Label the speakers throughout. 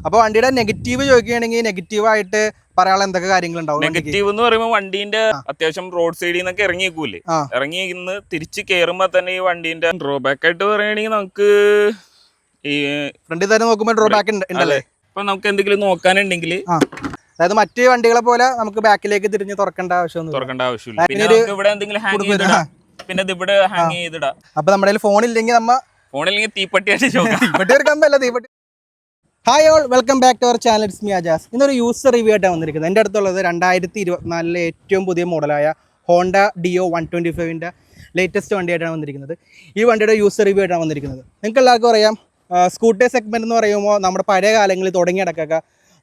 Speaker 1: അപ്പൊ വണ്ടിയുടെ നെഗറ്റീവ് ചോദിക്കുകയാണെങ്കിൽ നെഗറ്റീവ് ആയിട്ട് പറയാനുള്ള എന്തൊക്കെ കാര്യങ്ങളുണ്ടാവും ഉണ്ടാവും
Speaker 2: നെഗറ്റീവ് എന്ന് പറയുമ്പോൾ വണ്ടീന്റെ അത്യാവശ്യം റോഡ് സൈഡിൽ നിന്നൊക്കെ ഇറങ്ങിയേക്കൂലേ. ഇറങ്ങി ഇന്ന് തിരിച്ച് കയറുമ്പോ തന്നെ ഈ വണ്ടീന്റെ ഡ്രോബാക്ക് ആയിട്ട് പറയുകയാണെങ്കിൽ നമുക്ക് ഈ
Speaker 1: ഫ്രണ്ടിൽ തന്നെ നോക്കുമ്പോൾ ഡ്രോ ബാക്ക് ഉണ്ടല്ലേ?
Speaker 2: ഇപ്പൊ നമുക്ക് എന്തെങ്കിലും നോക്കാനുണ്ടെങ്കിൽ
Speaker 1: അതായത് മറ്റു വണ്ടികളെ പോലെ നമുക്ക് ബാക്കിലേക്ക് തിരിഞ്ഞ് തുറക്കേണ്ട ആവശ്യമൊന്നും
Speaker 2: തുറക്കേണ്ട ആവശ്യമില്ല. പിന്നെ ഇവിടെ എന്തെങ്കിലും ഹാങ് ചെയ്തിടാം. പിന്നെ ഇവിടെ ഹാങ് ചെയ്തിടാം.
Speaker 1: അപ്പൊ നമ്മുടെ ഫോൺ ഇല്ലെങ്കിൽ നമ്മ
Speaker 2: ഫോണില്ലെങ്കിൽ തീപ്പട്ടി തീപ്പട്ടി
Speaker 1: തീപ്പെട്ടി ഒരു കമ്പല്ല തീപ്പെട്ടി hi all welcome back to our channel it's me Ajas ഇന്നൊരു യൂസർ റിവ്യൂ ആയിട്ടാണ് വന്നിരിക്കുന്നത്. എന്റെ അടുത്തുള്ളത് രണ്ടായിരത്തി ഇരുപത്തിനാലിലെ ഏറ്റവും പുതിയ മോഡലായ ഹോണ്ട ഡിയോ വൺ ട്വന്റി ഫൈവിന്റെ ലേറ്റസ്റ്റ് വണ്ടിയായിട്ടാണ് വന്നിരിക്കുന്നത്. ഈ വണ്ടിയുടെ യൂസർ റിവ്യൂ ആയിട്ടാണ് വന്നിരിക്കുന്നത്. നിങ്ങൾക്ക് എല്ലാവർക്കും അറിയാം സ്കൂട്ടർ സെഗ്മെന്റ് എന്ന് പറയുമ്പോൾ നമ്മുടെ പഴയ കാലങ്ങളിൽ തുടങ്ങിയടക്കൊക്കെ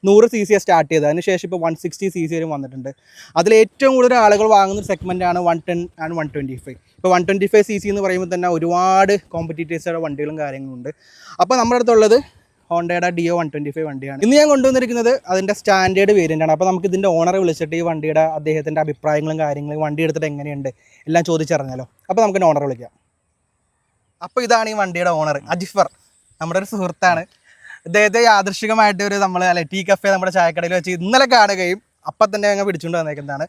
Speaker 1: നൂറ് സി സി സ്റ്റാർട്ട് ചെയ്തത്. അതിനുശേഷം ഇപ്പോൾ വൺ സിക്സ്റ്റി സി സി വന്നിട്ടുണ്ട്. അതിൽ ഏറ്റവും കൂടുതൽ ആളുകൾ വാങ്ങുന്ന സെഗ്മെന്റാണ് one ten and one twenty five ഇപ്പോൾ one twenty five C C എന്ന് പറയുമ്പോൾ തന്നെ ഒരുപാട് കോമ്പറ്റീറ്റേഴ്സുടെ വണ്ടികളും കാര്യങ്ങളുണ്ട് അപ്പോൾ നമ്മുടെ അടുത്തുള്ളത് ഹോണ്ടയുടെ ഡിയോ വൺ ട്വന്റി ഫൈവ് വണ്ടിയാണ്. ഇന്ന് ഞാൻ കൊണ്ടുവന്നിരിക്കുന്നത് അതിന്റെ സ്റ്റാൻഡേർഡ് വേരിയന്റ് ആണ് അപ്പോൾ നമുക്ക് ഇതിന്റെ ഓണറെ വിളിച്ചിട്ട് ഈ വണ്ടിയുടെ അദ്ദേഹത്തിന്റെ അഭിപ്രായങ്ങളും കാര്യങ്ങളും വണ്ടി എടുത്തിട്ട് എങ്ങനെയുണ്ട് എല്ലാം ചോദിച്ചറിഞ്ഞാലോ. അപ്പോൾ നമുക്ക് ഓണറെ വിളിക്കാം. അപ്പോൾ ഇതാണ് ഈ വണ്ടിയുടെ ഓണർ അജിഫർ. നമ്മുടെ ഒരു സുഹൃത്താണ്. ഇദ്ദേഹത്തെ യാദൃശികമായിട്ട് ഒരു നമ്മൾ അല്ലെ ടീ കഫേ നമ്മുടെ ചായക്കടയിൽ വെച്ച് ഇന്നലെ കാണുകയും അപ്പം തന്നെ അങ്ങ് പിടിച്ചുകൊണ്ട് വന്നേക്കുന്നതാണ്.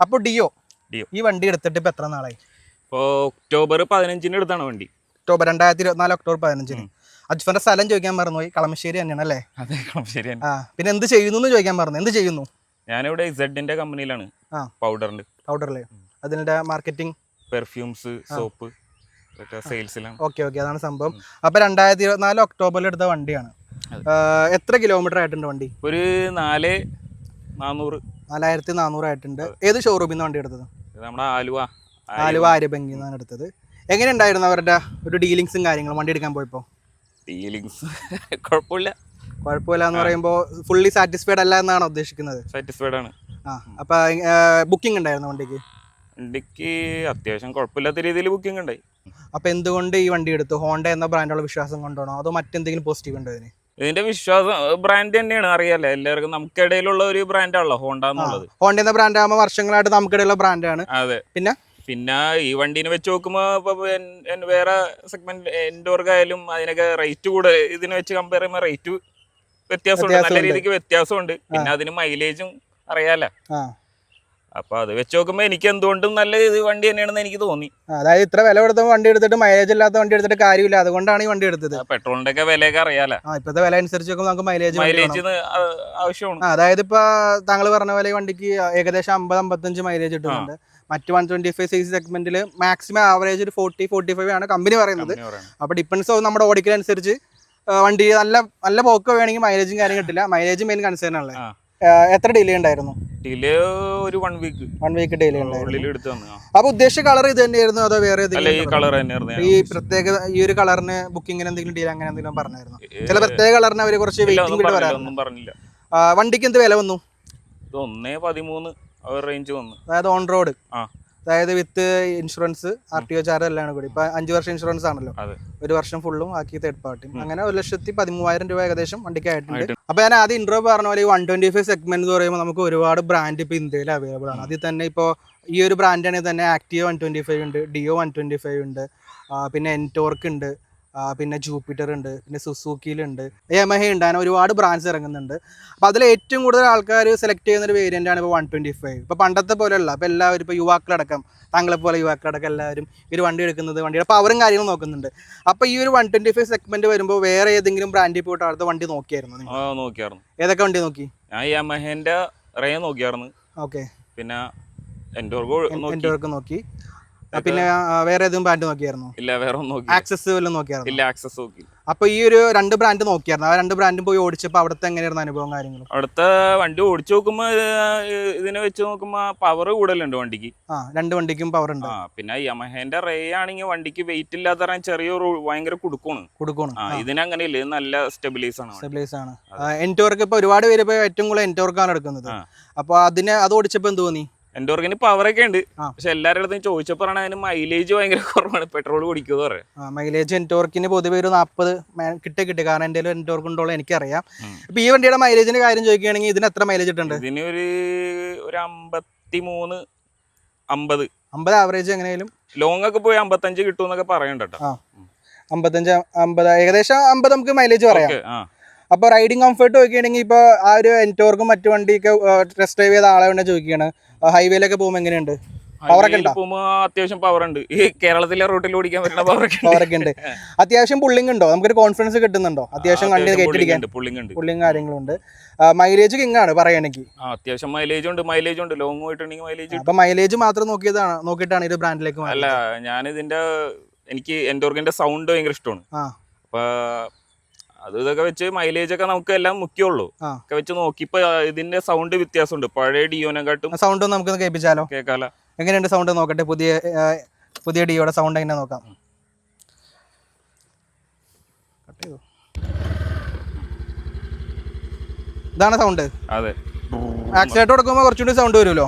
Speaker 1: അപ്പോൾ ഡിയോ
Speaker 2: ഡിയോ.
Speaker 1: ഈ വണ്ടി എടുത്തിട്ട് ഇപ്പോൾ എത്ര നാളായി?
Speaker 2: ഇപ്പോൾ ഒക്ടോബർ പതിനഞ്ചിന് എടുത്താണ് വണ്ടി.
Speaker 1: ഒക്ടോബർ രണ്ടായിരത്തി ഇരുപത്തിനാല് ഒക്ടോബർ പതിനഞ്ചിന്. അജ്ഫറിന്റെ സ്ഥലം ചോദിക്കാൻ മറന്നുപോയി കളമശ്ശേരി തന്നെയാണ് അല്ലേ?
Speaker 2: അതെ ശരിയാണ്
Speaker 1: ആ പിന്നെ എന്ത് ചെയ്യുന്നു ചോദിക്കാൻ പറഞ്ഞു എന്ത് ചെയ്യുന്നു?
Speaker 2: ഞാനിവിടെ ഇസഡിന്റെ കമ്പനിയിലാണ്.
Speaker 1: ആ.
Speaker 2: പൗഡറിന്റെ
Speaker 1: പൗഡറിലെ. അതിന്റെ marketing?
Speaker 2: Perfumes soap സെയിൽസിലാണ്.
Speaker 1: Okay okay. അതാണ് സംഭവം. അപ്പൊ രണ്ടായിരത്തി ഇരുപത്തിനാല് ഒക്ടോബറിൽ എടുത്ത വണ്ടിയാണ്. എത്ര കിലോമീറ്റർ ആയിട്ടുണ്ട് വണ്ടി?
Speaker 2: ഒരു നാല് നാനൂറ്
Speaker 1: നാലായിരത്തി നാനൂറ് ആയിട്ടുണ്ട്. ഏത് ഷോറൂമിൽ നിന്ന് വണ്ടി എടുത്തത്?
Speaker 2: നമ്മുടെ ആലുവ.
Speaker 1: ആലുവ ആര്യബംഗിൽ നിന്നാണ് എടുത്തത്. എങ്ങനെ ഉണ്ടായിരുന്നു അവരുടെ ഒരു ഡീലിങ്സും കാര്യങ്ങളും വണ്ടി എടുക്കാൻ പോയപ്പോൾ
Speaker 2: ഡീലിങ്സ് കുഴപ്പമില്ല.
Speaker 1: കുഴപ്പമില്ല എന്ന് പറയുമ്പോൾ ഫുള്ളി സാറ്റിസ്ഫൈഡ് അല്ല എന്നാണ് ഉദ്ദേശിക്കുന്നത്?
Speaker 2: സാറ്റിസ്ഫൈഡ് ആണ്.
Speaker 1: ആ അപ്പൊ ബുക്കിംഗ് ഉണ്ടായിരുന്നു വണ്ടിക്ക്?
Speaker 2: വണ്ടിക്ക് അത്യാവശ്യം കുഴപ്പമില്ലാത്ത രീതിയിൽ ബുക്കിംഗ് ഉണ്ടായി.
Speaker 1: അപ്പൊ എന്തുകൊണ്ട് ഈ വണ്ടി എടുത്തു ഹോണ്ട എന്ന ബ്രാൻഡുള്ള വിശ്വാസം കൊണ്ടാണോ അതോ മറ്റെന്തെങ്കിലും പോസിറ്റീവ് ഉണ്ടോ ഇതിന്?
Speaker 2: ഇതിന്റെ വിശ്വാസം ബ്രാൻഡ് തന്നെയാണ് അറിയാലോ. എല്ലാവർക്കും നമുക്കിടയിലുള്ള ഒരു ബ്രാൻഡാണല്ലോ ഹോണ്ട എന്നുള്ളത്.
Speaker 1: ഹോണ്ട എന്ന ബ്രാൻഡ് ആകുമ്പോൾ വർഷങ്ങളായിട്ട് നമുക്കിടയിലുള്ള ബ്രാൻഡാണ്
Speaker 2: അതെ.
Speaker 1: പിന്നെ?
Speaker 2: പിന്നെ ഈ വണ്ടീനെ വെച്ച് നോക്കുമ്പോ ഇപ്പൊ എൻ- എൻ- വേറെ സെഗ്മെന്റ് എൻഡോർക്കായാലും അതിനൊക്കെ റേറ്റ് കൂടെ ഇതിനെ വെച്ച് കമ്പയർ ചെയ്യുമ്പോൾ റേറ്റ് വ്യത്യാസമുണ്ട്. നല്ല. രീതിക്ക് വ്യത്യാസമുണ്ട്. പിന്നെ അതിന് മൈലേജും അറിയാലോ. അപ്പൊ അത് വെച്ച് നോക്കുമ്പോ എനിക്ക് എന്തുകൊണ്ടും നല്ല ഇത് വണ്ടി തന്നെയാണെന്ന് എനിക്ക് തോന്നി.
Speaker 1: അതായത് ഇത്ര വില കൊടുത്ത വണ്ടി എടുത്തിട്ട് മൈലേജ് ഇല്ലാത്ത വണ്ടി എടുത്തിട്ട് കാര്യമില്ല. അതുകൊണ്ടാണ് ഈ വണ്ടി എടുത്തത്.
Speaker 2: പെട്രോളിന്റെ ഒക്കെ വിലയൊക്കെ അറിയാലോ.
Speaker 1: ഇപ്പത്തെ വില അനുസരിച്ച് നമുക്ക് മൈലേജ്
Speaker 2: മൈലേജ് ആവശ്യമാണ്.
Speaker 1: അതായത് ഇപ്പൊ താങ്കൾ പറഞ്ഞ പോലെ ഈ വണ്ടിക്ക് ഏകദേശം അമ്പത് അമ്പത്തഞ്ച് മൈലേജ് കിട്ടുന്നുണ്ട് മറ്റ് വൺ ട്വന്റി ഫൈവ് സൈസ് സെഗ്മെന്റിൽ മാക്സിമം ആവറേജ് ഒരു ഫോർട്ടി ഫോർട്ടി ഫൈവ് ആണ് കമ്പനി പറയുന്നത്. അപ്പൊ ഡിപ്പെൻസ് നമ്മുടെ ഓടിക്കലനുസരിച്ച് വണ്ടി നല്ല നല്ല പോക്ക് വേണമെങ്കിൽ മൈലേജും കാര്യം കിട്ടില്ല. മൈലേജ് മെയിൻ കൺസേൺ ആണല്ലേ എത്ര ഡിലേ ഉണ്ടായിരുന്നു?
Speaker 2: ഡിലേ ഒരു one week
Speaker 1: one week delay ഉണ്ടായിരുന്നു. അപ്പൊ ഉദ്ദേശിച്ച കളർ ഇത് തന്നെയായിരുന്നു അതോ വേറെ
Speaker 2: ഈ
Speaker 1: പ്രത്യേക ഈ ഒരു കളറിന് ബുക്കിങ്ങിന് എന്തെങ്കിലും ഡീൽ അങ്ങനെ എന്തെങ്കിലും പറഞ്ഞായിരുന്നു? ചില പ്രത്യേക കളറിന് അവർ കുറച്ച് വെയിറ്റിംഗ്
Speaker 2: പറഞ്ഞില്ല
Speaker 1: വണ്ടിക്ക് എന്ത് വില വന്നു?
Speaker 2: ഒന്നേ പതിമൂന്ന് റേഞ്ച് വന്നു.
Speaker 1: അതായത് ഓൺ റോഡ്
Speaker 2: ആ.
Speaker 1: അതായത് with insurance R T O charge എല്ലാം കൂടി. ഇപ്പൊ അഞ്ചു വർഷം ഇൻഷുറൻസ് ആണല്ലോ. ഒരു വർഷം ഫുള്ളും ആക്കി തേർഡ് പാർട്ടി. അങ്ങനെ ഒരു ലക്ഷത്തി പതിമൂവായിരം രൂപ ഏകദേശം വണ്ടിക്ക് ആയിട്ടുണ്ട്. അപ്പൊ ഞാൻ ആദ്യം ഇൻട്രോ പറഞ്ഞ പോലെ ഈ വൺ ട്വന്റി ഫൈവ് സെഗ്മെന്റ് എന്ന് പറയുമ്പോൾ നമുക്ക് ഒരുപാട് ബ്രാൻഡ് ഇപ്പൊ ഇന്ത്യയിൽ അവൈലബിൾ ആണ്. അതിൽ തന്നെ ഇപ്പോൾ ഈ ഒരു ബ്രാൻഡാണെങ്കിൽ തന്നെ ആക്ടിയോ വൺ ട്വന്റി ഫൈവ് ഉണ്ട് ഡിയോ വൺ ട്വന്റി ഫൈവ് ഉണ്ട് പിന്നെ എൻടോർക്ക് ഉണ്ട്. പിന്നെ ജൂപ്പിറ്റർ ഉണ്ട് പിന്നെ സുസൂക്കിയിലുണ്ട് യമഹ ഉണ്ട്. അങ്ങനെ ഒരുപാട് ബ്രാൻഡ്സ് ഇറങ്ങുന്നുണ്ട്. അപ്പോൾ അതിൽ ഏറ്റവും കൂടുതൽ ആൾക്കാർ സെലക്ട് ചെയ്യുന്ന ഒരു വേരിയന്റ് ആണ് ഇപ്പോൾ വൺ ട്വന്റി ഫൈവ് ഇപ്പോൾ പണ്ടത്തെ പോലെയല്ല. ഇപ്പോൾ എല്ലാവരും ഇപ്പോൾ യുവാക്കളടക്കം താങ്കളെ പോലെ യുവാക്കളടക്കം എല്ലാവരും ഈ ഒരു വണ്ടി എടുക്കുന്നത് വണ്ടിയുടെ അവരും കാര്യങ്ങൾ നോക്കുന്നുണ്ട്. അപ്പോൾ ഈ ഒരു വൺ ട്വന്റി ഫൈവ് സെഗ്മെന്റ് വരുമ്പോൾ വേറെ ഏതെങ്കിലും ബ്രാൻഡിൽ പോയിട്ട് അടുത്ത വണ്ടി നോക്കിയായിരുന്നു
Speaker 2: നോക്കിയായിരുന്നു.
Speaker 1: ഏതൊക്കെ വണ്ടി നോക്കി?
Speaker 2: ഞാൻ യമഹേന്റെ റേ നോക്കിയായിരുന്നു.
Speaker 1: ഓക്കെ.
Speaker 2: പിന്നെ എൻഡോർഗോ നോക്കി.
Speaker 1: പിന്നെ വേറെ ഏതും ബ്രാൻഡ് നോക്കിയായിരുന്നു?
Speaker 2: ഇല്ല വേറെ ഒന്നും നോക്കി
Speaker 1: ആക്സസ് വല്ലതും നോക്കിയായിരുന്നു?
Speaker 2: ഇല്ല ആക്സസ് നോക്കി
Speaker 1: അപ്പോൾ ഈ ഒരു രണ്ട് ബ്രാൻഡ് നോക്കിയായിരുന്നു. ആ രണ്ട് ബ്രാൻഡും പോയി ഓടിച്ചപ്പോ അവിടുത്തെ എങ്ങനെയായിരുന്നു അനുഭവം കാര്യങ്ങളും?
Speaker 2: അവിടുത്തെ വണ്ടി ഓടിച്ചു നോക്കുമ്പോ ഇതിനെ വെച്ച് നോക്കുമ്പോ പവർ കൂടുതലുണ്ട് വണ്ടിക്ക്.
Speaker 1: ആ രണ്ട് വണ്ടിക്കും പവർ ഉണ്ട്.
Speaker 2: പിന്നെ യമഹേന്റെ റേ ആണെങ്കിൽ വണ്ടിക്ക് വെയിറ്റ് ഇല്ലാത്ത ചെറിയ ചെറിയൊരു ഭയങ്കര കുടുക്കാണ്
Speaker 1: കൊടുക്കണം
Speaker 2: ആ അങ്ങനെ ഇല്ല നല്ല സ്റ്റെബിലൈസ് ആണ്
Speaker 1: സ്റ്റെബിലൈസ് ആണ്. എന്റോർക്ക് ഇപ്പൊ ഒരുപാട് പേര് ഇപ്പൊ ഏറ്റവും കൂടുതൽ എന്റോർക്കാണ് എടുക്കുന്നത്. അപ്പൊ അതിന് അത് ഓടിച്ചപ്പോ എന്ത് തോന്നി?
Speaker 2: എൻഡോർഗിന് പവറൊക്കെ ഉണ്ട്. പക്ഷെ എല്ലാവരുടെ ചോദിച്ചപ്പോ ചോദിച്ചപ്പോൾ അതിന് മൈലേജ് ഭയങ്കര കുറവാണ്. പെട്രോൾ കുടിക്കുക
Speaker 1: മൈലേജ് എന്റോർക്കിന് പൊതുവെ ഒരു നാൽപ്പത് കിട്ടേ കിട്ടി. കാരണം എന്റെ എന്റോർക്ക് ഉണ്ടോളം എനിക്കറിയാം. ഇപ്പൊ ഈ വണ്ടിയുടെ മൈലേജിന്റെ കാര്യം ചോദിക്കുകയാണെങ്കിൽ ഇതിന് എത്ര മൈലേജ് ഇട്ടുണ്ട്
Speaker 2: ഇതിന് ഒരു ഒരു അമ്പത്തി മൂന്ന് അമ്പത്.
Speaker 1: അമ്പത് ആവറേജ് എങ്ങനെയാലും
Speaker 2: ലോങ് ഒക്കെ പോയി അമ്പത്തഞ്ച് കിട്ടും എന്നൊക്കെ പറയണ്ടോ
Speaker 1: അമ്പത്തഞ്ച് അമ്പത് ഏകദേശം അമ്പത് നമുക്ക് മൈലേജ് പറയാം. അപ്പോൾ റൈഡിങ് കംഫർട്ട് നോക്കിയാണെങ്കിൽ ഇപ്പോൾ ആ ഒരു എന്റോർക്കും മറ്റു വണ്ടിയൊക്കെ ടെസ്റ്റ് ഡ്രൈവ് ചെയ്ത ആളെ വേണ്ടി ചോദിക്കുകയാണ്. ഹൈവേയിലൊക്കെ പോകുമ്പോൾ എങ്ങനെയുണ്ട്?
Speaker 2: അത്യാവശ്യം പവർ ഉണ്ട്. ഈ കേരളത്തിലെ റൂട്ടിൽ ഓടിക്കാൻ പറ്റുന്ന പവർ ഒക്കെ
Speaker 1: പവറൊക്കെ ഉണ്ട്. അത്യാവശ്യം പുള്ളിങ് ഉണ്ടോ? നമുക്കൊരു കോൺഫിഡൻസ് കിട്ടുന്നുണ്ടോ? അത്യാവശ്യം കണ്ടി കയറ്റിടിക്കാൻ
Speaker 2: പുള്ളിങ് ഉണ്ട്
Speaker 1: പുള്ളിങ് കാര്യങ്ങളുണ്ട് മൈലേജ് കിങ് ആണ് പറയുകയാണെങ്കിൽ?
Speaker 2: അത്യാവശ്യം മൈലേജ് ഉണ്ട് മൈലേജ് ഉണ്ട്. ലോങ് പോയിട്ടുണ്ടെങ്കിൽ മൈലേജ്
Speaker 1: അപ്പൊ മൈലേജ് മാത്രം നോക്കിയതാണ് നോക്കിയിട്ടാണ് ഇത് ബ്രാൻഡിലേക്ക്
Speaker 2: അല്ല ഞാൻ ഇതിന്റെ എനിക്ക് എൻഡോർഗിന്റെ സൗണ്ട് ഭയങ്കര ഇഷ്ടമാണ്. അപ്പൊ അത് ഇതൊക്കെ വെച്ച് മൈലേജ് ഒക്കെ നമുക്ക് എല്ലാം മുഖ്യമുള്ളൂ ഒക്കെ വെച്ച് നോക്കി ഇപ്പൊ ഇതിന്റെ സൗണ്ട് വ്യത്യാസമുണ്ട്. പഴയ ഡിയോനെക്കാട്ടും
Speaker 1: സൗണ്ട് നമുക്ക് കേൾപ്പിച്ചാലോ?
Speaker 2: കേൾക്കാലോ.
Speaker 1: എങ്ങനെയുണ്ട് സൗണ്ട് നോക്കട്ടെ? പുതിയ പുതിയ ഡിയോടെ സൗണ്ട് എങ്ങനെ നോക്കാം? ഇതാണ് സൗണ്ട്
Speaker 2: അതെ.
Speaker 1: ആക്സിലേറ്റർ കൊടുക്കുമ്പോൾ കുറച്ചുകൂടി സൗണ്ട് വരുമല്ലോ.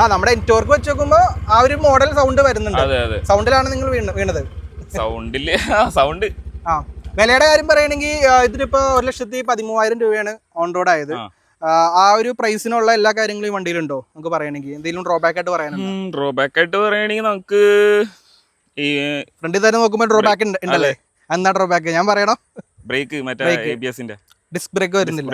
Speaker 1: ആ നമ്മുടെ നെറ്റ്വർക്ക് വെച്ച് നോക്കുമ്പോൾ ആ ഒരു മോഡൽ സൗണ്ട് വരുന്നുണ്ട്. സൗണ്ടിലാണ് നിങ്ങൾ വീണ വീണത്.
Speaker 2: സൗണ്ടിൽ. സൗണ്ട്.
Speaker 1: ആ വിലയുടെ കാര്യം പറയുകയാണെങ്കിൽ ഇതിനിപ്പോ ഒരു ലക്ഷത്തി പതിമൂവായിരം രൂപയാണ് ഓൺ റോഡ് ആയത്.
Speaker 2: ആ.
Speaker 1: ഒരു പ്രൈസിനുള്ള എല്ലാ കാര്യങ്ങളും ഈ വണ്ടിയിലുണ്ടോ? നമുക്ക് പറയണെങ്കിൽ എന്തെങ്കിലും ഡ്രോബാക്ക് ആയിട്ട് പറയാനുണ്ടോ?
Speaker 2: ഡ്രോബാക്ക് ആയിട്ട് പറയണെങ്കിൽ നമുക്ക് ഈ
Speaker 1: ഫ്രണ്ടിൽ തന്നെ നോക്കുമ്പോൾ ഡ്രോബാക്ക് ഉണ്ടല്ലേ എന്താ ഡ്രോബാക്ക് ഞാൻ പറയണോ?
Speaker 2: ബ്രേക്ക് മറ്റേ
Speaker 1: ഡിസ്ക് ബ്രേക്ക് വരുന്നില്ല.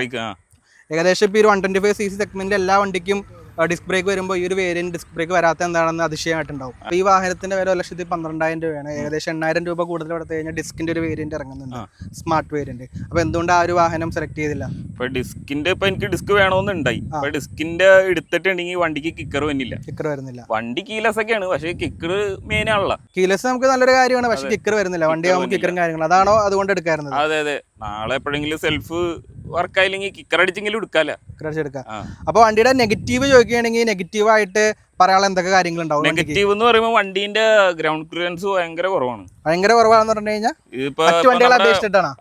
Speaker 1: ഏകദേശം ഇപ്പൊ ഈ one twenty five C C segment എല്ലാ വണ്ടിക്കും ഡിസ്ക് ബ്രേക്ക് വരുമ്പോൾ ഈ ഒരു വേരിയന്റ് ഡിസ്ക് ബ്രേക്ക് വരാത്ത എന്താണെന്ന് അതിശയമായിട്ടുണ്ടാവും. അപ്പോൾ ഈ വാഹനത്തിന്റെ വില ഒരു ലക്ഷത്തി പന്ത്രണ്ടായിരം രൂപയാണ്. ഏകദേശം എണ്ണായിരം രൂപ കൂടുതൽ എടുത്തു കഴിഞ്ഞാൽ ഡിസ്കിന്റെ ഒരു വേരിയന്റ് ഇറങ്ങുന്നുണ്ട്. സ്മാർട്ട് വേരിയന്റ് അപ്പോൾ എന്തുകൊണ്ട് ആ ഒരു വാഹനം സെലക്ട് ചെയ്തില്ല?
Speaker 2: ഇപ്പൊ ഡിസ്കിന്റെ ഇപ്പൊ എനിക്ക് ഡിസ്ക് വേണമെന്നുണ്ടായി അപ്പോൾ ഡിസ്കിന്റെ എടുത്തിട്ടുണ്ടെങ്കിൽ വണ്ടിക്ക് കിക്കർ വന്നില്ല
Speaker 1: കിക്കർ വരുന്നില്ല.
Speaker 2: വണ്ടി കീലസ് ഒക്കെയാണ്. പക്ഷേ കിക്കർ മെയിൻ ആണല്ലോ.
Speaker 1: കീലസ് നമുക്ക് നല്ലൊരു കാര്യമാണ്. പക്ഷേ കിക്കർ വരുന്നില്ല. വണ്ടി ആകുമ്പോൾ കിക്കറും കാര്യങ്ങളും. അതാണോ അതുകൊണ്ട് എടുക്കാറുണ്ട്
Speaker 2: അതെ അതെ. നാളെ എപ്പോഴെങ്കിലും സെൽഫ് വർക്ക് ആയില്ലെങ്കിൽ കിക്കർ അടിച്ചെങ്കിലും എടുക്കാല
Speaker 1: ക്രഷ് എടുക്കാം.
Speaker 2: ആ.
Speaker 1: അപ്പോൾ വണ്ടിയുടെ നെഗറ്റീവ് ചോദിക്കുകയാണെങ്കിൽ നെഗറ്റീവ് ആയിട്ട് പറയാനുള്ള എന്തൊക്കെ കാര്യങ്ങൾ ഉണ്ടാവും
Speaker 2: നെഗറ്റീവ് എന്ന് പറയുമ്പോൾ വണ്ടിന്റെ ഗ്രൗണ്ട് ക്ലിയറൻസ് ഭയങ്കര കുറവാണ്.
Speaker 1: ഭയങ്കര കുറവാണെന്ന് പറഞ്ഞു കഴിഞ്ഞാൽ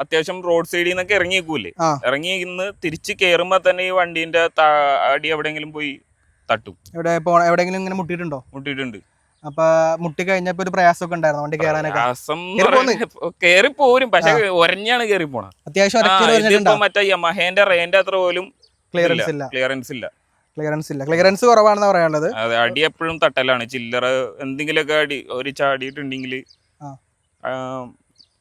Speaker 2: അത്യാവശ്യം റോഡ് സൈഡിൽ നിന്നൊക്കെ ഇറങ്ങിയേക്കൂലേ. ഇറങ്ങി ഇന്ന് തിരിച്ച് കയറുമ്പോ തന്നെ ഈ വണ്ടീന്റെ അടി എവിടെയെങ്കിലും പോയി തട്ടും.
Speaker 1: എവിടെ എവിടെയെങ്കിലും ഇങ്ങനെ മുട്ടിയിട്ടുണ്ടോ?
Speaker 2: മുട്ടിയിട്ടുണ്ട്.
Speaker 1: അപ്പൊ മുട്ടി കഴിഞ്ഞപ്പോ ഒരു പ്രയാസമൊക്കെ ഉണ്ടായിരുന്നു വണ്ടി കയറാനൊക്കെ
Speaker 2: പ്രയാസം
Speaker 1: കേറി?
Speaker 2: പോരും പക്ഷെ ഒരഞ്ഞാണ് കേറി പോണ
Speaker 1: അത്യാവശ്യം
Speaker 2: മറ്റേ യമഹേന്റെ റേന്റെ അത്ര പോലും
Speaker 1: ക്ലിയറൻസ് ഇല്ല.
Speaker 2: ക്ലിയറൻസ് ഇല്ല.
Speaker 1: ക്ലിയറൻസ് ഇല്ല. ക്ലിയറൻസ് കുറവാണെന്ന് പറയാനുള്ളത്.
Speaker 2: അതെ അടി എപ്പോഴും തട്ടലാണ്. ചില്ലറ എന്തെങ്കിലുമൊക്കെ അടി ഒരു ചാടിയിട്ടുണ്ടെങ്കിൽ
Speaker 1: ആ.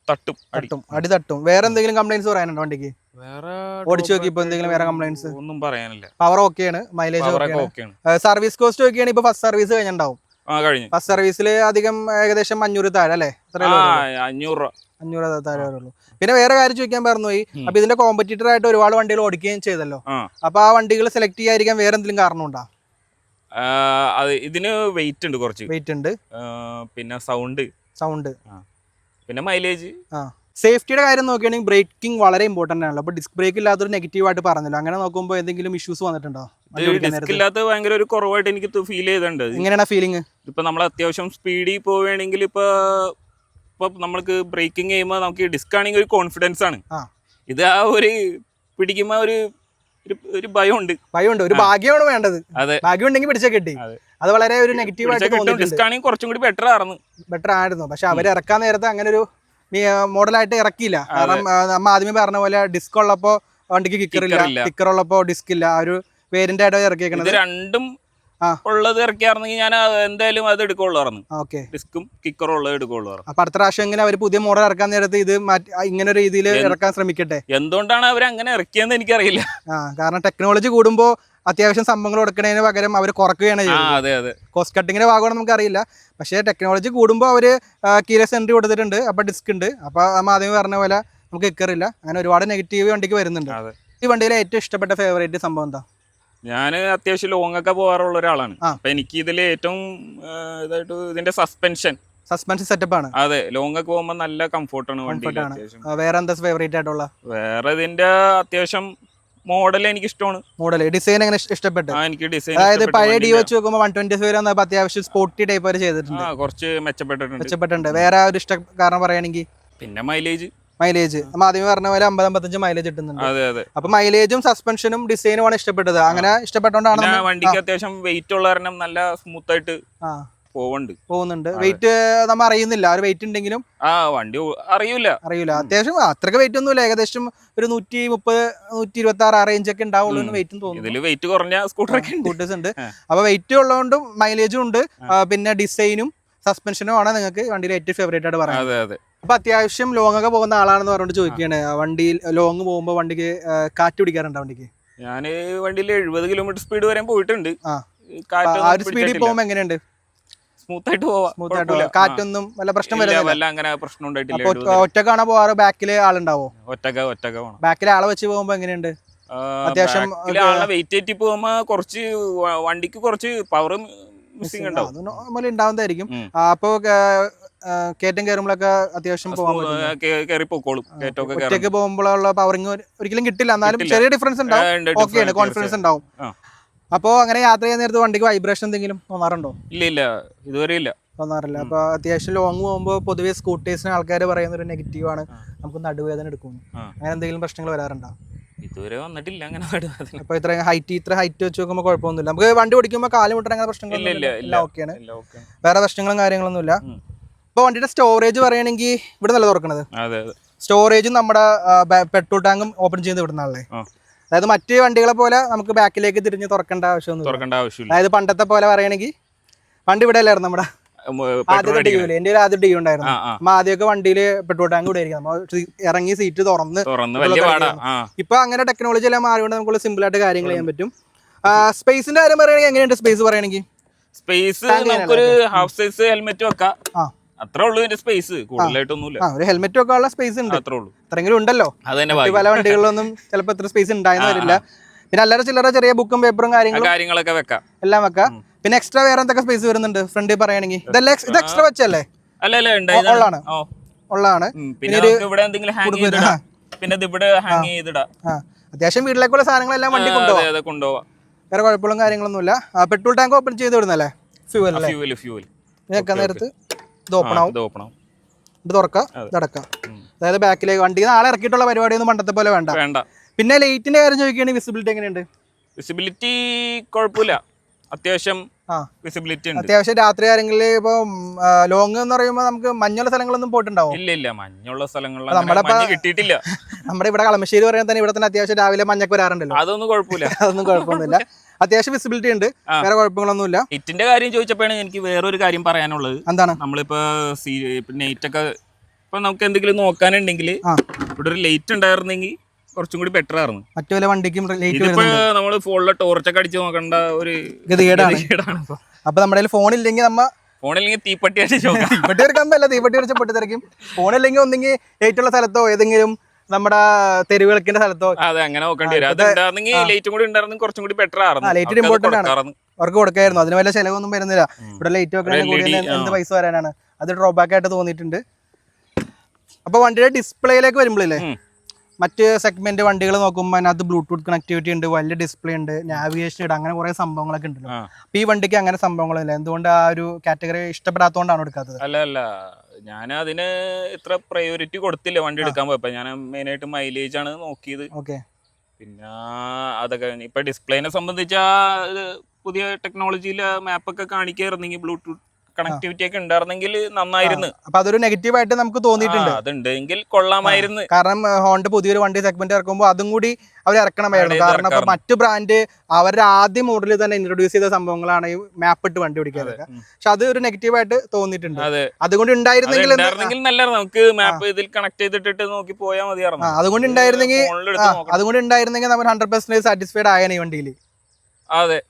Speaker 2: തട്ടും അടി.
Speaker 1: തട്ടും അടി തട്ടും. വേറെ എന്തെങ്കിലും കംപ്ലൈൻസ് പറയാനുണ്ടോ വണ്ടിക്ക്?
Speaker 2: വേറെ
Speaker 1: ഓടിച്ചു നോക്കി ഇപ്പൊ എന്തെങ്കിലും വേറെ കംപ്ലൈന്റ്സ്
Speaker 2: ഒന്നും പറയാനില്ല.
Speaker 1: പവർ ഓക്കെയാണ് മൈലേജ് സർവീസ് കോസ്റ്റ് നോക്കിയാണ് ഇപ്പൊ ഫസ്റ്റ് സർവീസ് കഴിഞ്ഞിട്ടുണ്ടാവും.
Speaker 2: കഴിഞ്ഞു.
Speaker 1: ഫസ്റ്റ് സർവീസിൽ അധികം ഏകദേശം അഞ്ഞൂറ് താഴെ അല്ലേ?
Speaker 2: അഞ്ഞൂറ് രൂപ.
Speaker 1: അഞ്ഞൂറ് താഴെ വരുള്ളൂ പിന്നെ വേറെ കാര്യം ചോദിക്കാൻ പറഞ്ഞു
Speaker 2: പോയി.
Speaker 1: അപ്പൊ ഇതിന്റെ കോമ്പറ്റീറ്റർ ആയിട്ട് ഒരുപാട് വണ്ടികൾ ഓടിക്കുകയും ചെയ്തല്ലോ. അപ്പൊ ആ വണ്ടികൾ സെലക്ട് ചെയ്യാതിരിക്കാൻ വേറെ എന്തെങ്കിലും കാരണം
Speaker 2: ഉണ്ടോ? അത് ഇതിന് വെയിറ്റ് ഉണ്ട് കുറച്ച്.
Speaker 1: വെയിറ്റ് ഉണ്ട്.
Speaker 2: പിന്നെ സൗണ്ട്
Speaker 1: സൗണ്ട്
Speaker 2: പിന്നെ മൈലേജ്
Speaker 1: ആ. സേഫ്റ്റിയുടെ കാര്യം നോക്കുകയാണെങ്കിൽ ബ്രേക്കിംഗ് വളരെ ഇമ്പോർട്ടന്റ് ആണല്ലോ. അപ്പൊ ഡിസ്ക് ബ്രേക്ക് ഇല്ലാത്തൊരു നെഗറ്റീവ് ആയിട്ട് പറഞ്ഞല്ലോ. അങ്ങനെ നോക്കുമ്പോൾ എന്തെങ്കിലും ഇഷ്യൂസ് വന്നിട്ടുണ്ടോ?
Speaker 2: ഡിസ്ക്? ഇല്ലാത്ത ഭയങ്കര ഒരു കുറവായിട്ട് എനിക്ക് ഫീൽ ചെയ്തിട്ടുണ്ട്.
Speaker 1: എങ്ങനെയാണ് ഫീലിംഗ്
Speaker 2: ഇപ്പൊ നമ്മൾ അത്യാവശ്യം സ്പീഡിൽ പോവുകയാണെങ്കിൽ ഇപ്പോൾ ഇപ്പോൾ നമ്മൾക്ക് ബ്രേക്കിംഗ് ചെയ്യുമ്പോൾ നമുക്ക് ഡിസ്ക് ആണെങ്കിൽ ഒരു കോൺഫിഡൻസ് ആണ്. ഇത് ആ ഒരു പിടിക്കുമ്പോൾ ഒരു ഒരു- ഒരു ഭയമുണ്ട്.
Speaker 1: ഭയമുണ്ട്. ഒരു. ഭാഗ്യമാണ് വേണ്ടത്.
Speaker 2: അതെ.
Speaker 1: ഭാഗ്യം ഉണ്ടെങ്കിൽ പിടിച്ചാൽ കിട്ടി.
Speaker 2: അതെ.
Speaker 1: വളരെ ഒരു നെഗറ്റീവ് ആയിട്ട്
Speaker 2: ഡിസ്ക് ആണെങ്കിൽ കുറച്ചും കൂടി ബെറ്റർ ആയിരുന്നു.
Speaker 1: ബെറ്റർ ആയിരുന്നു. പക്ഷെ അവർ ഇറക്കാൻ നേരത്തെ അങ്ങനെ ഒരു മോഡലായിട്ട് ഇറക്കിയില്ല. കാരണം ആ, നമ്മ ആദ്യമേ പറഞ്ഞ പോലെ ഡിസ്ക് ഉള്ളപ്പോ വണ്ടിക്ക്
Speaker 2: കിക്കറില്ല
Speaker 1: കിക്കർ ഉള്ളപ്പോ ഡിസ്ക് ഇല്ല. ആ ഒരു പേരിന്റെ ആയിട്ട്
Speaker 2: ഇത് രണ്ടും. ഉള്ളത് ഇറക്കിയാർന്നെങ്കിൽ ഞാൻ എന്തായാലും അത് എടുക്കുള്ളായിരുന്നു
Speaker 1: ഓക്കെ.
Speaker 2: ഡിസ്കും കിക്കറും ഉള്ളത് എടുക്കുള്ളൂ
Speaker 1: അപ്പൊ അടുത്ത പ്രാവശ്യം ഇങ്ങനെ അവർ പുതിയ മോഡൽ ഇറക്കാൻ നേരത്തെ ഇത് ഇങ്ങനെ ഒരു രീതിയിൽ ഇറക്കാൻ ശ്രമിക്കട്ടെ?
Speaker 2: എന്തുകൊണ്ടാണ് അവർ അങ്ങനെ ഇറക്കിയെന്ന് എനിക്കറിയില്ല.
Speaker 1: ആ കാരണം ടെക്നോളജി കൂടുമ്പോൾ അത്യാവശ്യം സംഭവങ്ങൾ കൊടുക്കുന്നതിന് പകരം അവർ കുറക്കുകയാണ്
Speaker 2: ആ
Speaker 1: ചെയ്യുന്നത്. കോസ്റ്റ് കട്ടിങ്ങിന്റെ ഭാഗമാണ് നമുക്ക് അറിയില്ല പക്ഷേ ടെക്നോളജി കൂടുമ്പോൾ അവർ കീലസ് എൻട്രി കൊടുത്തിട്ടുണ്ട്. അപ്പൊ ഡിസ്ക് ഉണ്ട്. അപ്പൊ നമ്മൾ ആദ്യമേ പറഞ്ഞ പോലെ നമുക്ക് കിക്കറില്ല. അങ്ങനെ ഒരുപാട് നെഗറ്റീവ് വണ്ടിക്ക് വരുന്നുണ്ട്. ഈ വണ്ടിയിലെ ഏറ്റവും ഇഷ്ടപ്പെട്ട ഫേവറേറ്റ് സംഭവം എന്താ?
Speaker 2: ഞാൻ അത്യാവശ്യം ലോങ് ഒക്കെ പോകാറുള്ള ഒരാളാണ്. അപ്പൊ എനിക്ക് ഇതിൽ ഏറ്റവും ഇതായിട്ട് ഇതിന്റെ സസ്പെൻഷൻ
Speaker 1: സസ്പെൻഷൻ സെറ്റപ്പ് ആണ്.
Speaker 2: അതെ ലോങ് ഒക്കെ പോകുമ്പോൾ നല്ല കംഫോർട്ടാണ്
Speaker 1: ആ, വേറെ എന്താ ഫേവറേറ്റ് ആയിട്ടുള്ള?
Speaker 2: വേറെ ഇതിന്റെ അത്യാവശ്യം മോഡൽ എനിക്ക് ഇഷ്ടമാണ്.
Speaker 1: മോഡൽ ഡിസൈൻ എങ്ങനെ ഇഷ്ടപ്പെട്ടു?
Speaker 2: എനിക്ക് ഡിസൈൻ
Speaker 1: അതായത് പഴയ ഡി വെച്ച് നോക്കുമ്പോൾ വൺ ട്വന്റി ഫൈവ് വന്നപ്പോൾ അത്യാവശ്യം സ്പോർട്ടി ടൈപ്പ് വരെ ചെയ്തിട്ടുണ്ട്.
Speaker 2: കുറച്ച് മെച്ചപ്പെട്ടിട്ടുണ്ട്.
Speaker 1: മെച്ചപ്പെട്ടിട്ടുണ്ട്. വേറെ ഒരു ഇഷ്ട കാരണം പറയുകയാണെങ്കിൽ?
Speaker 2: പിന്നെ മൈലേജ്
Speaker 1: മൈലേജ് നമ്മൾ ആദ്യമേ പറഞ്ഞ പോലെ അമ്പത് അമ്പത്തഞ്ച് മൈലേജ് കിട്ടുന്നുണ്ട്. അപ്പൊ മൈലേജും സസ്പെൻഷനും ഡിസൈനും ആണ് ഇഷ്ടപ്പെട്ടത്. അങ്ങനെ ഇഷ്ടപ്പെട്ടോണ്ടാണ്
Speaker 2: വണ്ടിക്ക് അത്യാവശ്യം വെയിറ്റ് ഉള്ള കാരണം നല്ല സ്മൂത്ത് ആയിട്ട് പോവുന്നുണ്ട്.
Speaker 1: പോകുന്നുണ്ട്. വെയിറ്റ് നമ്മൾ അറിയുന്നില്ല. ഒരു വെയിറ്റ് ഉണ്ടെങ്കിലും
Speaker 2: ആ വണ്ടി അറിയൂല.
Speaker 1: അറിയില്ല അത്യാവശ്യം അത്രയ്ക്ക് വെയിറ്റ് ഒന്നുമില്ല. ഏകദേശം ഒരു നൂറ്റി മുപ്പത് നൂറ്റി ഇരുപത്തി ആറ് റേഞ്ച് ഒക്കെ ഉണ്ടാവുള്ളൂ എന്ന്. വെയിറ്റും തോന്നുന്നു.
Speaker 2: ഇതിൽ വെയിറ്റ് കുറഞ്ഞ സ്കൂട്ടറൊക്കെ
Speaker 1: സ്കൂട്ടേഴ്സ് ഉണ്ട്. അപ്പൊ വെയിറ്റ് ഉള്ളതുകൊണ്ടും മൈലേജും ഉണ്ട്. പിന്നെ ഡിസൈനും സസ്പെൻഷനും ആണ് നിങ്ങൾക്ക് വണ്ടിയിൽ ഏറ്റവും ഫേവറേറ്റ് ആയിട്ട് പറയാം
Speaker 2: അതെ അതെ.
Speaker 1: അപ്പൊ അത്യാവശ്യം ലോങ് ഒക്കെ പോകുന്ന ആളാണെന്ന് പറഞ്ഞിട്ട് ചോദിക്കുകയാണ് വണ്ടിയിൽ ലോങ് പോകുമ്പോൾ വണ്ടിക്ക് കാറ്റ് പിടിക്കാറുണ്ടോ വണ്ടിക്ക്?
Speaker 2: ഞാൻ വണ്ടിയിൽ എഴുപത് കിലോമീറ്റർ സ്പീഡ് വരെ പോയിട്ടുണ്ട്.
Speaker 1: സ്പീഡിൽ പോകുമ്പോൾ എങ്ങനെയുണ്ട്?
Speaker 2: സ്മൂത്ത് ആയിട്ട് പോവാ
Speaker 1: സ്മൂത്ത് ആയിട്ട് കാറ്റൊന്നും വല്ല പ്രശ്നം
Speaker 2: വല്ല അങ്ങനെ പ്രശ്നം ഉണ്ടായിട്ടില്ല.
Speaker 1: ഒറ്റക്കാണോ പോവാറ്? ബാക്കിൽ ആളുണ്ടാവോ?
Speaker 2: ഒറ്റക്ക ഒറ്റക്ക
Speaker 1: ബാക്കിൽ ആളെ വെച്ച് പോകുമ്പോ എങ്ങനെയുണ്ട്? അത്യാവശ്യം
Speaker 2: വെയിറ്റ് ഏറ്റി പോകുമ്പോ കുറച്ച് വണ്ടിക്ക് കുറച്ച് പവർ ഉണ്ടാവും.
Speaker 1: നോർമലി ഉണ്ടാവുന്നതായിരിക്കും. അപ്പോ കയറ്റം കയറുമ്പോഴൊക്കെ അത്യാവശ്യം ഒറ്റയ്ക്ക് പോകുമ്പോഴുള്ള പവറിങ് ഒരിക്കലും കിട്ടില്ല. എന്നാലും. ചെറിയ ഡിഫറൻസ് ഉണ്ടാവും. ഓക്കെയാണ് കോൺഫിഡൻസ് ഉണ്ടാവും.
Speaker 2: അപ്പോ
Speaker 1: അപ്പോൾ അങ്ങനെ യാത്ര ചെയ്യുന്ന നേരത്ത് വണ്ടിക്ക് വൈബ്രേഷൻ എന്തെങ്കിലും തോന്നാറുണ്ടോ?
Speaker 2: ഇല്ല ഇല്ല. ഇതുവരെ ഇല്ല.
Speaker 1: തോന്നാറില്ല. അപ്പൊ അത്യാവശ്യം ലോങ് പോകുമ്പോൾ പൊതുവേ സ്കൂട്ടേഴ്സിന് ആൾക്കാർ പറയുന്ന ഒരു നെഗറ്റീവ് ആണ് നമുക്ക് നടുവേദന
Speaker 2: എടുക്കുന്നു.
Speaker 1: അങ്ങനെ എന്തെങ്കിലും പ്രശ്നങ്ങൾ വരാറുണ്ടോ?
Speaker 2: ഇതുവരെ വന്നിട്ടില്ല അങ്ങനെ.
Speaker 1: അപ്പൊ ഇത്ര ഹൈറ്റ് ഇത്ര ഹൈറ്റ് വെച്ച് നോക്കുമ്പോൾ കുഴപ്പമൊന്നുമില്ല. നമുക്ക് വണ്ടി ഓടിക്കുമ്പോൾ കാൽ മുട്ടൻ അങ്ങനെ
Speaker 2: ഇല്ല
Speaker 1: ഓക്കെയാണ്
Speaker 2: ഓക്കെ
Speaker 1: വേറെ പ്രശ്നങ്ങളും കാര്യങ്ങളൊന്നുമില്ല
Speaker 2: ഇല്ല.
Speaker 1: ഇപ്പൊ വണ്ടിയുടെ സ്റ്റോറേജ് പറയുകയാണെങ്കിൽ ഇവിടെ നല്ല തുറക്കണത്? സ്റ്റോറേജും നമ്മുടെ പെട്രോൾ ടാങ്കും ഓപ്പൺ ചെയ്ത് വിടുന്നാളേ. അതായത് മറ്റു വണ്ടികളെ പോലെ നമുക്ക് ബാക്കിലേക്ക് തിരിഞ്ഞ് തുറക്കേണ്ട ആവശ്യമൊന്നും
Speaker 2: തുറക്കേണ്ട ആവശ്യമില്ല.
Speaker 1: അതായത് പണ്ടത്തെ പോലെ പറയുകയാണെങ്കിൽ പണ്ട് ഇവിടെ അല്ലായിരുന്നു നമ്മുടെ ആദ്യത്തെ. എന്റെ ഒരു ആദ്യ ഡി ഉണ്ടായിരുന്നു. നമ്മ ആദ്യമൊക്കെ വണ്ടിയിൽ പെട്രോൾ ടാങ്ക് ഇവിടെ ആയിരിക്കും. നമ്മൾ ഇറങ്ങി സീറ്റ് തുറന്ന്. ഇപ്പൊ അങ്ങനെ ടെക്നോളജി എല്ലാം മാറിയോണ്ട് നമുക്ക് സിമ്പിൾ ആയിട്ട് കാര്യങ്ങൾ ചെയ്യാൻ പറ്റും. സ്പേസിന്റെ കാര്യം പറയുകയാണെങ്കിൽ എങ്ങനെയുണ്ട് സ്പേസ് പറയണെങ്കിൽ
Speaker 2: സ്പേസ് നമുക്കൊരു ഹാഫ് സൈസ് ഹെൽമെറ്റ് വെക്കാം. അത്രേ ഉള്ളൂ ഇതിന്റെ സ്പേസ് കൂടുതലായിട്ടൊന്നുമില്ല.
Speaker 1: ഒരു ഹെൽമെറ്റ് ഒക്കെ ഉള്ള സ്പേസ് ഉണ്ട്.
Speaker 2: അത്രേ ഉള്ളൂ.
Speaker 1: അത്രയെങ്കിലും ഉണ്ടല്ലോ. പല വണ്ടികളിലൊന്നും ചിലപ്പോൾ ഇത്ര സ്പേസ് ഉണ്ടായെന്ന് വരില്ല. പിന്നെ അല്ലാതെ ചില്ലറ ചെറിയ ബുക്കും പേപ്പറും കാര്യങ്ങളും
Speaker 2: കാര്യങ്ങളൊക്കെ വെക്കാം.
Speaker 1: എല്ലാം വെക്കാം. പിന്നെ എക്സ്ട്രാ വേറെ എന്തൊക്കെ സ്പേസ് വരുന്നുണ്ട്? ഫ്രണ്ടിൽ പറയുകയാണെങ്കിൽ. ഇതെല്ലാം ഇത് എക്സ്ട്രാ വെച്ചല്ലേ
Speaker 2: ഉള്ളാണ്
Speaker 1: ഉള്ളതാണ്
Speaker 2: പിന്നെ ഇവിടെ എന്തെങ്കിലും ഹാങ്. ചെയ്തിടാം. പിന്നെ ഇത് ഇവിടെ ഹാങ് ചെയ്തിടാം.
Speaker 1: അത്യാവശ്യം വീട്ടിലേക്കുള്ള സാധനങ്ങളെല്ലാം വണ്ടി കൊണ്ടുപോകാം
Speaker 2: കൊണ്ടുപോവാം.
Speaker 1: വേറെ കുഴപ്പങ്ങളും കാര്യങ്ങളൊന്നുമില്ല. പെട്രോൾ ടാങ്ക് ഓപ്പൺ ചെയ്ത് വിടുന്നല്ലേ ഫ്യൂവൽ അല്ലേ?
Speaker 2: ഫ്യൂവൽ ഫ്യൂവൽ
Speaker 1: വെക്കാൻ നേരത്ത് ഇത് ഓപ്പൺ ആവും.
Speaker 2: ഓപ്പൺ ആവും.
Speaker 1: ഇത് തുറക്കാം.
Speaker 2: ഇതടക്കാം.
Speaker 1: അതായത് ബാക്കിലേക്ക് വണ്ടി നാളെ ഇറക്കിയിട്ടുള്ള പരിപാടിയൊന്നും പണ്ടത്തെ പോലെ വേണ്ട.
Speaker 2: വേണ്ട.
Speaker 1: പിന്നെ ലൈറ്റിന്റെ കാര്യം ചോദിക്കുകയാണെങ്കിൽ വിസിബിലിറ്റി എങ്ങനെയുണ്ട്?
Speaker 2: വിസിബിലിറ്റി കുഴപ്പമില്ല. അത്യാവശ്യം വിസിബിലിറ്റി ഉണ്ട്.
Speaker 1: അത്യാവശ്യം രാത്രി ആരെങ്കിലും ഇപ്പൊ ലോങ് എന്ന് പറയുമ്പോൾ നമുക്ക് മഞ്ഞുള്ള സ്ഥലങ്ങളൊന്നും പോയിട്ടുണ്ടാവും.
Speaker 2: ഇല്ല ഇല്ല. മഞ്ഞുള്ള സ്ഥലങ്ങളിൽ
Speaker 1: നമ്മുടെ
Speaker 2: കിട്ടിയിട്ടില്ല.
Speaker 1: നമ്മുടെ ഇവിടെ കളമശ്ശേരി പറയാൻ തന്നെ ഇവിടെ തന്നെ അത്യാവശ്യം രാവിലെ മഞ്ഞൊക്കെ വരാറുണ്ടല്ലോ.
Speaker 2: അതൊന്നും കുഴപ്പമില്ല.
Speaker 1: അതൊന്നും കുഴപ്പമൊന്നുമില്ല. അത്യാവശ്യം വിസിബിലിറ്റി ഉണ്ട്.
Speaker 2: വേറെ
Speaker 1: വേറെ കുഴപ്പങ്ങളൊന്നുമില്ല.
Speaker 2: ഹിറ്റിന്റെ കാര്യം ചോദിച്ചപ്പോഴാണ് എനിക്ക് വേറൊരു കാര്യം പറയാനുള്ളത്.
Speaker 1: എന്താണ്?
Speaker 2: നമ്മളിപ്പോ നെയ്റ്റ് ഒക്കെ ഇപ്പൊ നമുക്ക് എന്തെങ്കിലും നോക്കാനുണ്ടെങ്കിൽ ഇവിടെ ഒരു ലൈറ്റ് ഉണ്ടായിരുന്നെങ്കിൽ കുറച്ചും കൂടി ബെറ്റർ ആയിരുന്നു.
Speaker 1: മറ്റു വല്ല വണ്ടിക്കും
Speaker 2: ഇതിപ്പോ നമ്മൾ ഫോണിലെ ടോർച്ചൊക്കെ അടിച്ച് നോക്കേണ്ട ഒരു
Speaker 1: ഗതികേടാണ്. അപ്പൊ നമ്മുടെ ഫോൺ ഇല്ലെങ്കിൽ നമ്മ
Speaker 2: ഫോണില്ലെങ്കിൽ തീപ്പട്ടി അടിച്ച്
Speaker 1: തീപ്പട്ടി എടുക്കാൻ തീപ്പെട്ടി അടിച്ച പൊട്ടി ഫോൺ ഇല്ലെങ്കിൽ ഒന്നെങ്കിൽ ഏറ്റുള്ള സ്ഥലത്തോ ഏതെങ്കിലും നമ്മുടെ തെരുവിളക്കിന്റെ സ്ഥലത്തോ.
Speaker 2: അതെ അങ്ങനെ നോക്കേണ്ടി വരും. അത് ലൈറ്റും കൂടി ഉണ്ടായിരുന്നു കുറച്ചും കൂടി ബെറ്റർ ആയിരുന്നു. ലൈറ്റ്
Speaker 1: ഇമ്പോർട്ടന്റ് ആണ്. അവർക്ക് കൊടുക്കായിരുന്നു. അതിന് വല്ല ചെലവൊന്നും വരുന്നില്ല. ഇവിടെ ലൈറ്റ് വെക്കണ
Speaker 2: ഒരു
Speaker 1: കൂടി
Speaker 2: LED,
Speaker 1: തന്നെ എന്ത് പൈസ വരാനാണ്. അത് ഡ്രോബാക്ക് ആയിട്ട് തോന്നിയിട്ടുണ്ട്. അപ്പൊ വണ്ടിയുടെ ഡിസ്പ്ലേയിലേക്ക് വരുമ്പോഴേ
Speaker 2: ഉം.
Speaker 1: മറ്റ് സെഗ്മെന്റ് വണ്ടികൾ നോക്കുമ്പോൾ അതിനകത്ത് ബ്ലൂടൂത്ത് കണക്ടിവിറ്റി ഉണ്ട് വലിയ ഡിസ്പ്ലേ ഉണ്ട് നാവിഗേഷൻ ഉണ്ട് അങ്ങനെ കുറെ സംഭവങ്ങളൊക്കെ ഉണ്ടല്ലോ. അപ്പൊ ഈ വണ്ടിക്ക് അങ്ങനെ സംഭവങ്ങളില്ല എന്തുകൊണ്ട് ആ ഒരു കാറ്റഗറി ഇഷ്ടപ്പെടാത്തതുകൊണ്ടാണ് എടുക്കാത്തത്?
Speaker 2: അല്ല അല്ല. ഞാൻ അതിന് ഇത്ര പ്രയോറിറ്റി കൊടുത്തില്ല വണ്ടി എടുക്കാൻ പോയപ്പോ. ഞാൻ മെയിൻ ആയിട്ട് മൈലേജ് ആണ് നോക്കിയത്.
Speaker 1: ഓക്കെ.
Speaker 2: പിന്നെ അതൊക്കെ ഇപ്പൊ ഡിസ്പ്ലേനെ സംബന്ധിച്ച പുതിയ ടെക്നോളജിയിലെ മാപ്പൊക്കെ കാണിക്കായിരുന്നെങ്കിൽ ബ്ലൂടൂത്ത് കണക്ടിവിറ്റി ഒക്കെ ഉണ്ടായിരുന്നെങ്കിൽ നന്നായിരുന്നു.
Speaker 1: അപ്പൊ അതൊരു നെഗറ്റീവ് ആയിട്ട് നമുക്ക് തോന്നിയിട്ടുണ്ട്.
Speaker 2: അതുണ്ട്. എങ്കിൽ കൊള്ളാമായിരുന്നു.
Speaker 1: കാരണം ഹോണ്ട പുതിയൊരു വണ്ടി സെഗ്മെന്റ് ഇറക്കുമ്പോൾ അതും കൂടി അവർ ഇറക്കണമായിരുന്നു. കാരണം ഇപ്പൊ മറ്റു ബ്രാൻഡ് അവരുടെ ആദ്യ മോഡലിൽ തന്നെ ഇൻട്രൊഡ്യൂസ് ചെയ്ത സംഭവങ്ങളാണ് ഈ മാപ്പ് ഇട്ട് വണ്ടി പിടിക്കാനൊക്കെ പക്ഷെ അത് ഒരു നെഗറ്റീവ് ആയിട്ട് തോന്നിയിട്ടുണ്ട്. അതുകൊണ്ട്
Speaker 2: അത്
Speaker 1: ഉണ്ടായിരുന്നെങ്കിൽ
Speaker 2: നമുക്ക് മാപ്പ് ഇതിൽ കണക്ട് ചെയ്തിട്ടിട്ട് നോക്കി പോയാൽ മതിയായിരുന്നു.
Speaker 1: അതുകൊണ്ട് ഉണ്ടായിരുന്നെങ്കിൽ. അതുകൊണ്ട് ഉണ്ടായിരുന്നെങ്കിൽ നമ്മൾ ഹൺഡ്രഡ് പെർസെന്റേജ് സാറ്റിസ്ഫൈഡ് ആയാണ് ഈ വണ്ടിയിൽ
Speaker 2: അതെ.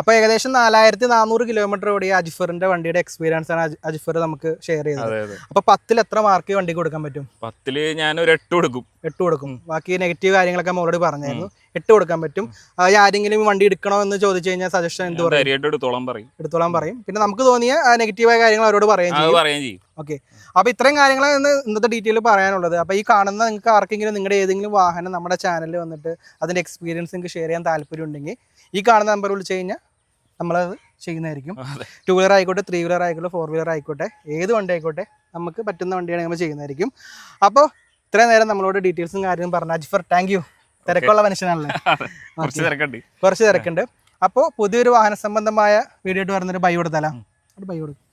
Speaker 1: അപ്പൊ ഏകദേശം നാലായിരത്തി നാനൂറ് കിലോമീറ്റർ ഓടിയ അജിഫറിന്റെ വണ്ടിയുടെ എക്സ്പീരിയൻസ് ആണ് അജ്ഫർ നമുക്ക് ഷെയർ ചെയ്തത്.
Speaker 2: അതെ അതെ.
Speaker 1: അപ്പൊ പത്തിൽ എത്ര മാർക്ക് വണ്ടി കൊടുക്കാൻ പറ്റും?
Speaker 2: പത്തിൽ ഞാൻ ഒരു എട്ട് കൊടുക്കും.
Speaker 1: എട്ട് കൊടുക്കും. ബാക്കി നെഗറ്റീവ് കാര്യങ്ങളൊക്കെ ഓൾറെഡി പറഞ്ഞായിരുന്നു. എട്ട് കൊടുക്കാൻ പറ്റും. ആരെങ്കിലും വണ്ടി എടുക്കണോ എന്ന് ചോദിച്ചു കഴിഞ്ഞാൽ സജഷൻ എന്ത് പറയും?
Speaker 2: എടുത്തോളം പറയും.
Speaker 1: എടുത്തോളം പറയും. പിന്നെ നമുക്ക് തോന്നിയ നെഗറ്റീവായ കാര്യങ്ങൾ അവരോട് പറയുകയും ചെയ്യും. ഓക്കെ അപ്പൊ ഇത്രയും കാര്യങ്ങളാണ് ഇന്ന് ഇന്നത്തെ ഡീറ്റെയിൽ പറയാനുള്ളത്. അപ്പൊ ഈ കാണുന്ന നിങ്ങൾക്ക് ആർക്കെങ്കിലും നിങ്ങളുടെ ഏതെങ്കിലും വാഹനം നമ്മുടെ ചാനലിൽ വന്നിട്ട് അതിന്റെ എക്സ്പീരിയൻസ് നിങ്ങൾക്ക് ഷെയർ ചെയ്യാൻ താല്പര്യം ഉണ്ടെങ്കിൽ ഈ കാണുന്ന നമ്പർ വിളിച്ചു കഴിഞ്ഞാൽ നമ്മളത് ചെയ്യുന്നതായിരിക്കും. ടു വീലർ ആയിക്കോട്ടെ ത്രീ വീലർ ആയിക്കോട്ടെ ഫോർ വീലർ ആയിക്കോട്ടെ ഏത് വണ്ടി ആയിക്കോട്ടെ നമുക്ക് പറ്റുന്ന വണ്ടിയാണ് നമ്മൾ ചെയ്യുന്നതായിരിക്കും. അപ്പോൾ ഇത്രയും നേരം നമ്മളോട് ഡീറ്റെയിൽസും കാര്യവും പറഞ്ഞു അജ്ഫർ താങ്ക് യു തിരക്കുള്ള മനുഷ്യനാണല്ലേ?
Speaker 2: കുറച്ച് തിരക്കുണ്ട്.
Speaker 1: കുറച്ച് തിരക്കുണ്ട്. അപ്പോൾ പുതിയൊരു വാഹന സംബന്ധമായ വീഡിയോ ആയിട്ട് വരുന്നൊരു ബൈ കൊടുത്താലോ? ബൈ കൊടുക്കും.